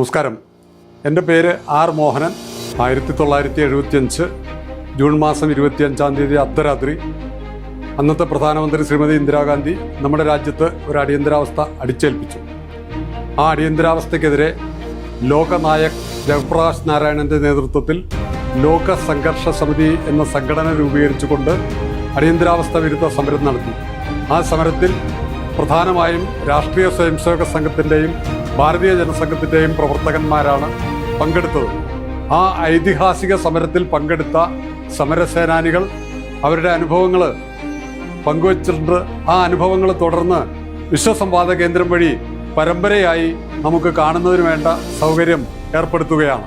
നമസ്കാരം. എന്റെ പേര് ആർ മോഹനൻ. ആയിരത്തി തൊള്ളായിരത്തി എഴുപത്തിയഞ്ച് ജൂൺ മാസം ഇരുപത്തിയഞ്ചാം തീയതി അർദ്ധരാത്രി. അന്നത്തെ പ്രധാനമന്ത്രി ശ്രീമതി ഇന്ദിരാഗാന്ധി നമ്മുടെ രാജ്യത്ത് ഒരു അടിയന്തരാവസ്ഥ അടിച്ചേൽപ്പിച്ചു. ആ അടിയന്തരാവസ്ഥയ്ക്കെതിരെ ലോകനായക് ജയപ്രകാശ് നാരായണന്റെ നേതൃത്വത്തിൽ ലോക സംഘർഷ സമിതി എന്ന സംഘടന രൂപീകരിച്ചുകൊണ്ട് അടിയന്തരാവസ്ഥ വിരുദ്ധ സമരം നടത്തി. ആ സമരത്തിൽ പ്രധാനമായും രാഷ്ട്രീയ സ്വയംസേവക സംഘത്തിന്റെയും ഭാരതീയ ജനസംഘത്തിന്റെയും പ്രവർത്തകന്മാരാണ് പങ്കെടുത്തത്. ആ ഐതിഹാസിക സമരത്തിൽ പങ്കെടുത്ത സമരസേനാനികൾ അവരുടെ അനുഭവങ്ങൾ പങ്കുവച്ചിട്ടുണ്ട്. ആ അനുഭവങ്ങൾ തുടർന്ന് വിശ്വസംവാദ കേന്ദ്രം വഴി പരമ്പരയായി നമുക്ക് കാണുന്നതിന് വേണ്ട സൗകര്യം ഏർപ്പെടുത്തുകയാണ്.